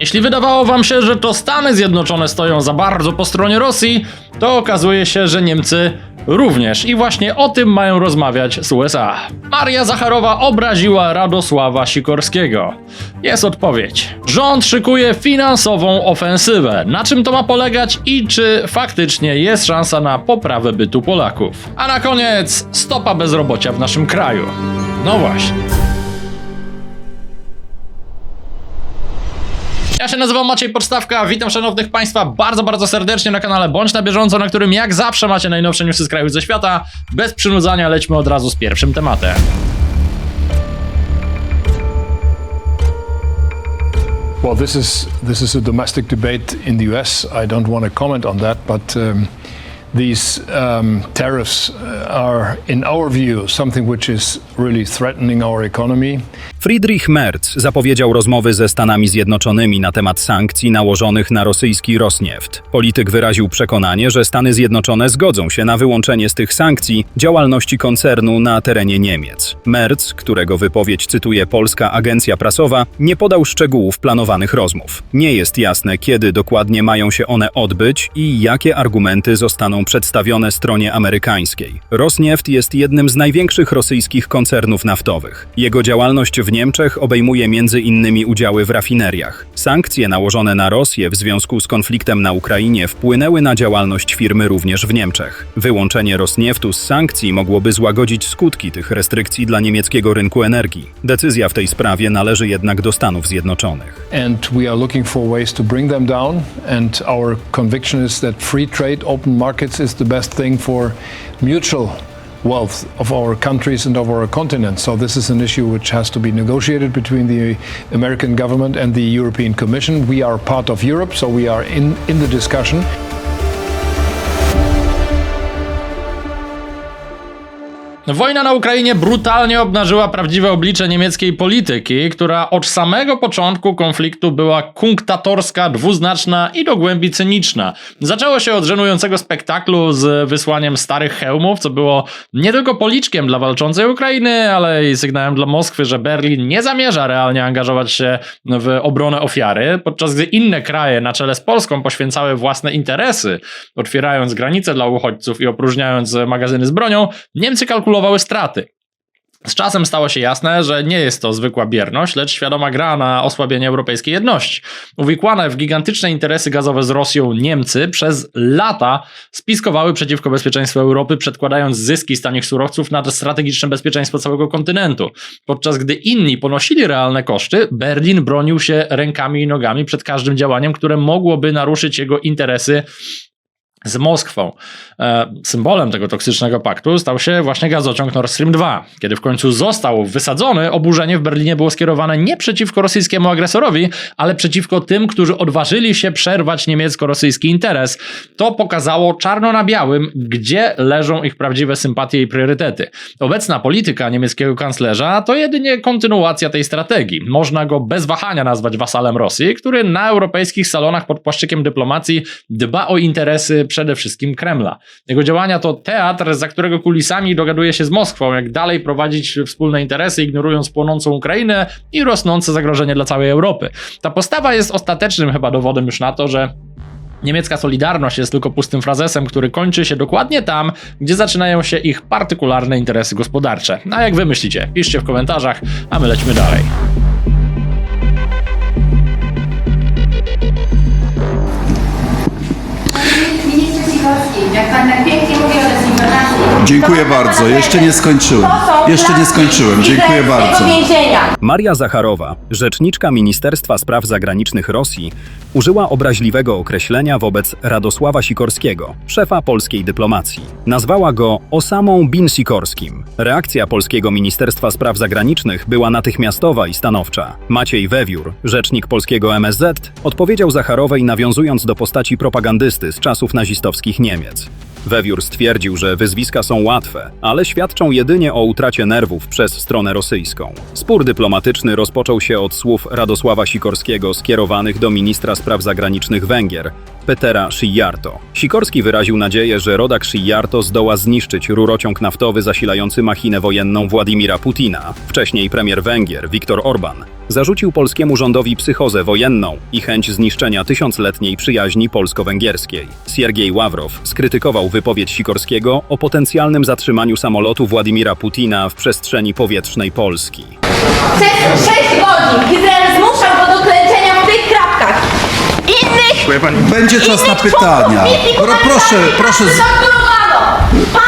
Jeśli wydawało wam się, że to Stany Zjednoczone stoją za bardzo po stronie Rosji, to okazuje się, że Niemcy również i właśnie o tym mają rozmawiać z USA. Maria Zacharowa obraziła Radosława Sikorskiego. Jest odpowiedź. Rząd szykuje finansową ofensywę. Na czym to ma polegać i czy faktycznie jest szansa na poprawę bytu Polaków? A na koniec stopa bezrobocia w naszym kraju. No właśnie. Ja się nazywam Maciej Podstawka, witam szanownych Państwa bardzo, bardzo serdecznie na kanale Bądź na bieżąco, na którym jak zawsze macie najnowsze newsy z kraju i ze świata. Bez przynudzania lećmy od razu z pierwszym tematem. Well, this is this is a domestic debate in the U.S. I don't want to comment on that, but um, these um, tariffs uh, are, in our view, something which is really threatening our economy. Friedrich Merz zapowiedział rozmowy ze Stanami Zjednoczonymi na temat sankcji nałożonych na rosyjski Rosnieft. Polityk wyraził przekonanie, że Stany Zjednoczone zgodzą się na wyłączenie z tych sankcji działalności koncernu na terenie Niemiec. Merz, którego wypowiedź cytuje polska agencja prasowa, nie podał szczegółów planowanych rozmów. Nie jest jasne, kiedy dokładnie mają się one odbyć i jakie argumenty zostaną przedstawione stronie amerykańskiej. Rosnieft jest jednym z największych rosyjskich koncernów naftowych. Jego działalność w Niemczech obejmuje m.in. udziały w rafineriach. Sankcje nałożone na Rosję w związku z konfliktem na Ukrainie wpłynęły na działalność firmy również w Niemczech. Wyłączenie Rosnieftu z sankcji mogłoby złagodzić skutki tych restrykcji dla niemieckiego rynku energii. Decyzja w tej sprawie należy jednak do Stanów Zjednoczonych. And we are looking for ways to bring them down. And our conviction is that free trade, open markets is the best thing for mutual wealth of our countries and of our continent. So this is an issue which has to be negotiated between the American government and the European Commission. We are part of Europe, so we are in, in the discussion. Wojna na Ukrainie brutalnie obnażyła prawdziwe oblicze niemieckiej polityki, która od samego początku konfliktu była kunktatorska, dwuznaczna i do głębi cyniczna. Zaczęło się od żenującego spektaklu z wysłaniem starych hełmów, co było nie tylko policzkiem dla walczącej Ukrainy, ale i sygnałem dla Moskwy, że Berlin nie zamierza realnie angażować się w obronę ofiary, podczas gdy inne kraje na czele z Polską poświęcały własne interesy, otwierając granice dla uchodźców i opróżniając magazyny z bronią, Niemcy kalkulowały straty. Z czasem stało się jasne, że nie jest to zwykła bierność, lecz świadoma gra na osłabienie europejskiej jedności. Uwikłane w gigantyczne interesy gazowe z Rosją Niemcy przez lata spiskowały przeciwko bezpieczeństwu Europy, przedkładając zyski z tanich surowców nad strategiczne bezpieczeństwo całego kontynentu. Podczas gdy inni ponosili realne koszty, Berlin bronił się rękami i nogami przed każdym działaniem, które mogłoby naruszyć jego interesy z Moskwą. E, symbolem tego toksycznego paktu stał się właśnie gazociąg Nord Stream 2. Kiedy w końcu został wysadzony, oburzenie w Berlinie było skierowane nie przeciwko rosyjskiemu agresorowi, ale przeciwko tym, którzy odważyli się przerwać niemiecko-rosyjski interes. To pokazało czarno na białym, gdzie leżą ich prawdziwe sympatie i priorytety. Obecna polityka niemieckiego kanclerza to jedynie kontynuacja tej strategii. Można go bez wahania nazwać wasalem Rosji, który na europejskich salonach pod płaszczykiem dyplomacji dba o interesy przede wszystkim Kremla. Jego działania to teatr, za którego kulisami dogaduje się z Moskwą, jak dalej prowadzić wspólne interesy, ignorując płonącą Ukrainę i rosnące zagrożenie dla całej Europy. Ta postawa jest ostatecznym chyba dowodem już na to, że Niemiecka solidarność jest tylko pustym frazesem, który kończy się dokładnie tam, gdzie zaczynają się ich partykularne interesy gospodarcze. A jak wy myślicie? Piszcie w komentarzach, a my lećmy dalej. Dziękuję bardzo. Jeszcze nie skończyłem. Jeszcze nie skończyłem. Dziękuję bardzo. Maria Zacharowa, rzeczniczka Ministerstwa Spraw Zagranicznych Rosji, użyła obraźliwego określenia wobec Radosława Sikorskiego, szefa polskiej dyplomacji. Nazwała go Osamą bin Sikorskim. Reakcja polskiego Ministerstwa Spraw Zagranicznych była natychmiastowa i stanowcza. Maciej Wewiór, rzecznik polskiego MSZ, odpowiedział Zacharowej nawiązując do postaci propagandysty z czasów nazistowskich Niemiec. Wewiór stwierdził, że wyzwiska są łatwe, ale świadczą jedynie o utracie nerwów przez stronę rosyjską. Spór dyplomatyczny rozpoczął się od słów Radosława Sikorskiego skierowanych do ministra spraw zagranicznych Węgier, Petera Szyjarto. Sikorski wyraził nadzieję, że rodak Szyjarto zdoła zniszczyć rurociąg naftowy zasilający machinę wojenną Władimira Putina. Wcześniej premier Węgier, Viktor Orban, zarzucił polskiemu rządowi psychozę wojenną i chęć zniszczenia tysiącletniej przyjaźni polsko-węgierskiej. Siergiej Ławrow skrytykował wypowiedź Sikorskiego o potencjalnym zatrzymaniu samolotu Władimira Putina w przestrzeni powietrznej Polski. Przez 6 godzin Izrael zmuszał go do klęczenia w tych krawkach. Innych Będzie czas na pytania. Pro, proszę, humanitarnej proszę. z- torturowano.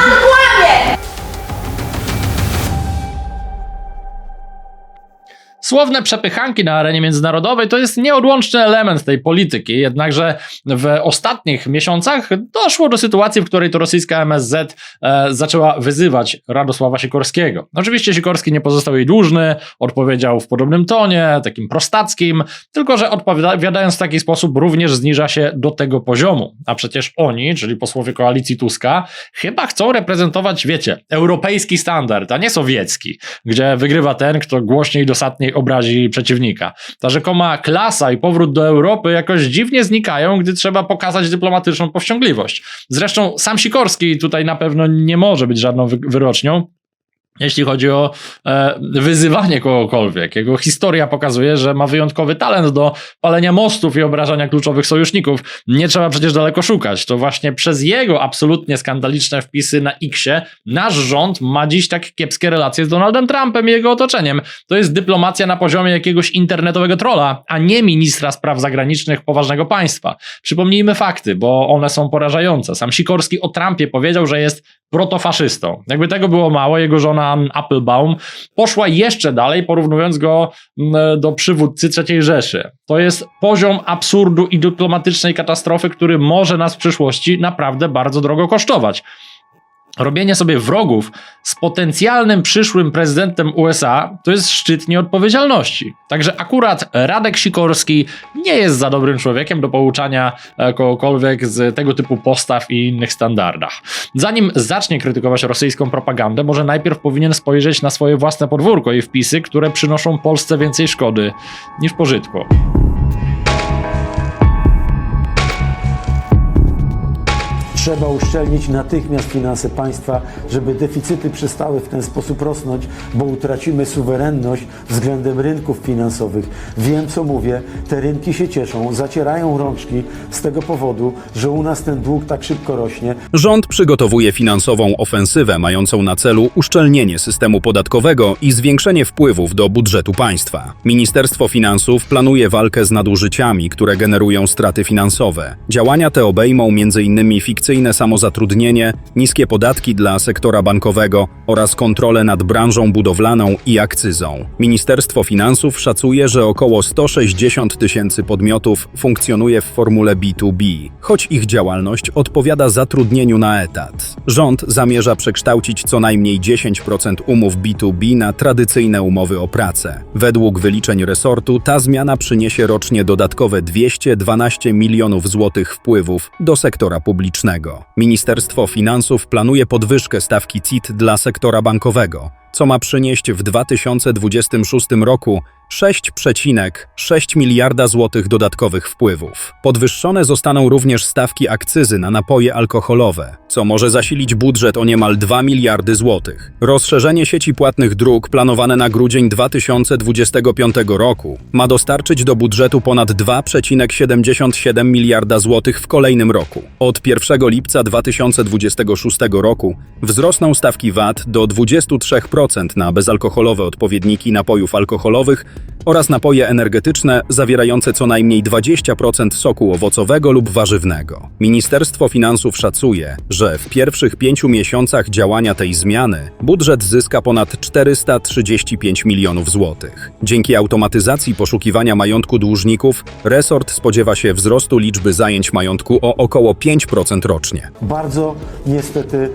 Słowne przepychanki na arenie międzynarodowej to jest nieodłączny element tej polityki, jednakże w ostatnich miesiącach doszło do sytuacji, w której to rosyjska MSZ e, zaczęła wyzywać Radosława Sikorskiego. Oczywiście Sikorski nie pozostał jej dłużny, odpowiedział w podobnym tonie, takim prostackim, tylko że odpowiadając w taki sposób również zniża się do tego poziomu. A przecież oni, czyli posłowie koalicji Tuska, chyba chcą reprezentować, wiecie, europejski standard, a nie sowiecki, gdzie wygrywa ten, kto głośniej i dosadniej obrazi przeciwnika. Ta rzekoma klasa i powrót do Europy jakoś dziwnie znikają, gdy trzeba pokazać dyplomatyczną powściągliwość. Zresztą sam Sikorski tutaj na pewno nie może być żadną wy- wyrocznią. Jeśli chodzi o e, wyzywanie kogokolwiek, jego historia pokazuje, że ma wyjątkowy talent do palenia mostów i obrażania kluczowych sojuszników. Nie trzeba przecież daleko szukać. To właśnie przez jego absolutnie skandaliczne wpisy na Xie nasz rząd ma dziś tak kiepskie relacje z Donaldem Trumpem i jego otoczeniem. To jest dyplomacja na poziomie jakiegoś internetowego trola, a nie ministra spraw zagranicznych poważnego państwa. Przypomnijmy fakty, bo one są porażające. Sam Sikorski o Trumpie powiedział, że jest protofaszystą. Jakby tego było mało, jego żona Applebaum poszła jeszcze dalej, porównując go mm, do przywódcy III Rzeszy. To jest poziom absurdu i dyplomatycznej katastrofy, który może nas w przyszłości naprawdę bardzo drogo kosztować. Robienie sobie wrogów z potencjalnym przyszłym prezydentem USA to jest szczyt nieodpowiedzialności. Także akurat Radek Sikorski nie jest za dobrym człowiekiem do pouczania e, kogokolwiek z tego typu postaw i innych standardach. Zanim zacznie krytykować rosyjską propagandę, może najpierw powinien spojrzeć na swoje własne podwórko i wpisy, które przynoszą Polsce więcej szkody niż pożytku. Trzeba uszczelnić natychmiast finanse państwa, żeby deficyty przestały w ten sposób rosnąć, bo utracimy suwerenność względem rynków finansowych. Wiem, co mówię, te rynki się cieszą, zacierają rączki z tego powodu, że u nas ten dług tak szybko rośnie. Rząd przygotowuje finansową ofensywę mającą na celu uszczelnienie systemu podatkowego i zwiększenie wpływów do budżetu państwa. Ministerstwo Finansów planuje walkę z nadużyciami, które generują straty finansowe. Działania te obejmą m.in. fikcyjne samozatrudnienie, niskie podatki dla sektora bankowego oraz kontrolę nad branżą budowlaną i akcyzą. Ministerstwo Finansów szacuje, że około 160 tysięcy podmiotów funkcjonuje w formule B2B, choć ich działalność odpowiada zatrudnieniu na etat. Rząd zamierza przekształcić co najmniej 10% umów B2B na tradycyjne umowy o pracę. Według wyliczeń resortu ta zmiana przyniesie rocznie dodatkowe 212 milionów złotych wpływów do sektora publicznego. Ministerstwo Finansów planuje podwyżkę stawki CIT dla sektora bankowego, co ma przynieść w 2026 roku 6,6 miliarda złotych dodatkowych wpływów. Podwyższone zostaną również stawki akcyzy na napoje alkoholowe, co może zasilić budżet o niemal 2 miliardy złotych. Rozszerzenie sieci płatnych dróg planowane na grudzień 2025 roku ma dostarczyć do budżetu ponad 2,77 miliarda złotych w kolejnym roku. Od 1 lipca 2026 roku wzrosną stawki VAT do 23% na bezalkoholowe odpowiedniki napojów alkoholowych oraz napoje energetyczne zawierające co najmniej 20% soku owocowego lub warzywnego. Ministerstwo Finansów szacuje, że w pierwszych pięciu miesiącach działania tej zmiany budżet zyska ponad 435 milionów złotych. Dzięki automatyzacji poszukiwania majątku dłużników, resort spodziewa się wzrostu liczby zajęć majątku o około 5% rocznie. Bardzo niestety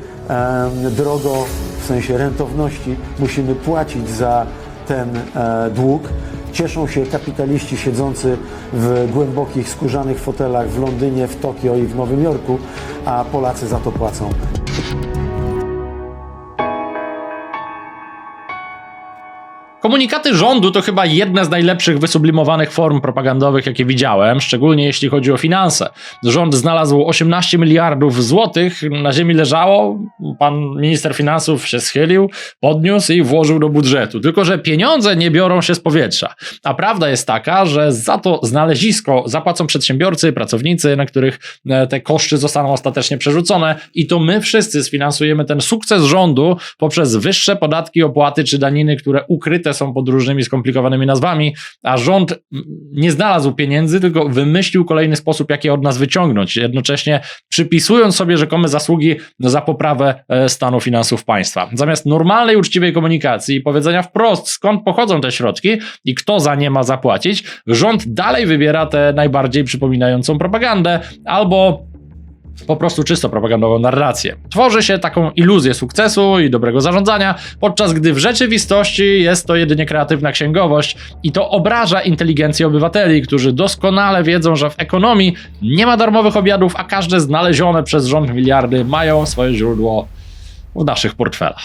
drogo w sensie rentowności musimy płacić za ten e, dług. cieszą się kapitaliści siedzący w głębokich, skórzanych fotelach w Londynie, w Tokio i w Nowym Jorku, a Polacy za to płacą. Komunikaty rządu to chyba jedna z najlepszych wysublimowanych form propagandowych, jakie widziałem, szczególnie jeśli chodzi o finanse. Rząd znalazł 18 miliardów złotych, na ziemi leżało, pan minister finansów się schylił, podniósł i włożył do budżetu. Tylko, że pieniądze nie biorą się z powietrza. A prawda jest taka, że za to znalezisko zapłacą przedsiębiorcy, pracownicy, na których e, te koszty zostaną ostatecznie przerzucone i to my wszyscy sfinansujemy ten sukces rządu poprzez wyższe podatki, opłaty czy daniny, które ukryte są pod różnymi skomplikowanymi nazwami, a rząd nie znalazł pieniędzy, tylko wymyślił kolejny sposób, jak je od nas wyciągnąć, jednocześnie przypisując sobie rzekome zasługi za poprawę e, stanu finansów państwa. Zamiast normalnej, uczciwej komunikacji i powiedzenia wprost, skąd pochodzą te środki i kto za nie ma zapłacić, rząd dalej wybiera tę najbardziej przypominającą propagandę albo po prostu czysto propagandową narrację. Tworzy się taką iluzję sukcesu i dobrego zarządzania, podczas gdy w rzeczywistości jest to jedynie kreatywna księgowość i to obraża inteligencję obywateli, którzy doskonale wiedzą, że w ekonomii nie ma darmowych obiadów, a każde znalezione przez rząd miliardy mają swoje źródło w naszych portfelach.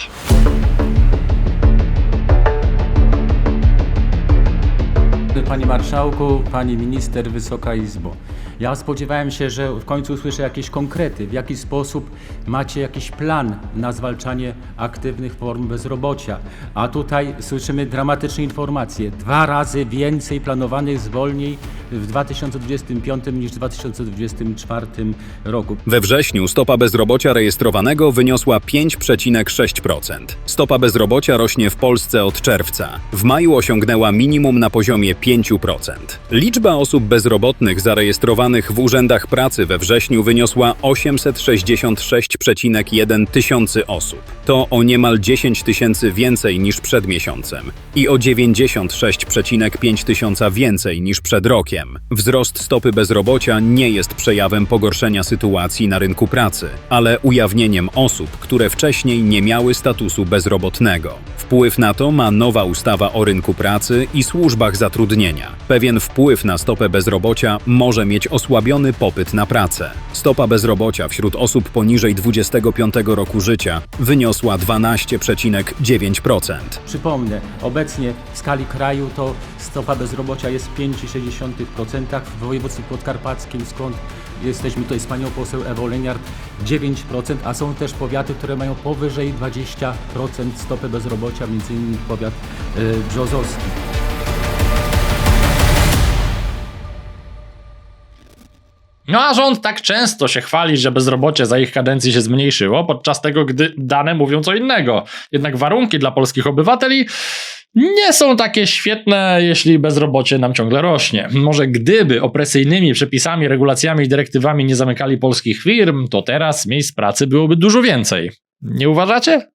Panie Marszałku, Pani Minister, Wysoka Izbo. Ja spodziewałem się, że w końcu usłyszę jakieś konkrety, w jaki sposób macie jakiś plan na zwalczanie aktywnych form bezrobocia. A tutaj słyszymy dramatyczne informacje. Dwa razy więcej planowanych zwolnień w 2025 niż w 2024 roku. We wrześniu stopa bezrobocia rejestrowanego wyniosła 5,6%. Stopa bezrobocia rośnie w Polsce od czerwca. W maju osiągnęła minimum na poziomie 5%. Liczba osób bezrobotnych zarejestrowanych w urzędach pracy we wrześniu wyniosła 866,1 tysiący osób. To o niemal 10 tysięcy więcej niż przed miesiącem i o 96,5 tysiąca więcej niż przed rokiem. Wzrost stopy bezrobocia nie jest przejawem pogorszenia sytuacji na rynku pracy, ale ujawnieniem osób, które wcześniej nie miały statusu bezrobotnego. Wpływ na to ma nowa ustawa o rynku pracy i służbach zatrudnienia. Pewien wpływ na stopę bezrobocia może mieć osłabiony popyt na pracę. Stopa bezrobocia wśród osób poniżej 25 roku życia wyniosła 12,9%. Przypomnę, obecnie w skali kraju to stopa bezrobocia jest 5,6%, w województwie podkarpackim, skąd jesteśmy tutaj z panią poseł Ewą Leniart, 9%, a są też powiaty, które mają powyżej 20% stopy bezrobocia, innymi powiat y, brzozowski. No a rząd tak często się chwali, że bezrobocie za ich kadencji się zmniejszyło, podczas tego, gdy dane mówią co innego. Jednak warunki dla polskich obywateli nie są takie świetne, jeśli bezrobocie nam ciągle rośnie. Może gdyby opresyjnymi przepisami, regulacjami i dyrektywami nie zamykali polskich firm, to teraz miejsc pracy byłoby dużo więcej. Nie uważacie?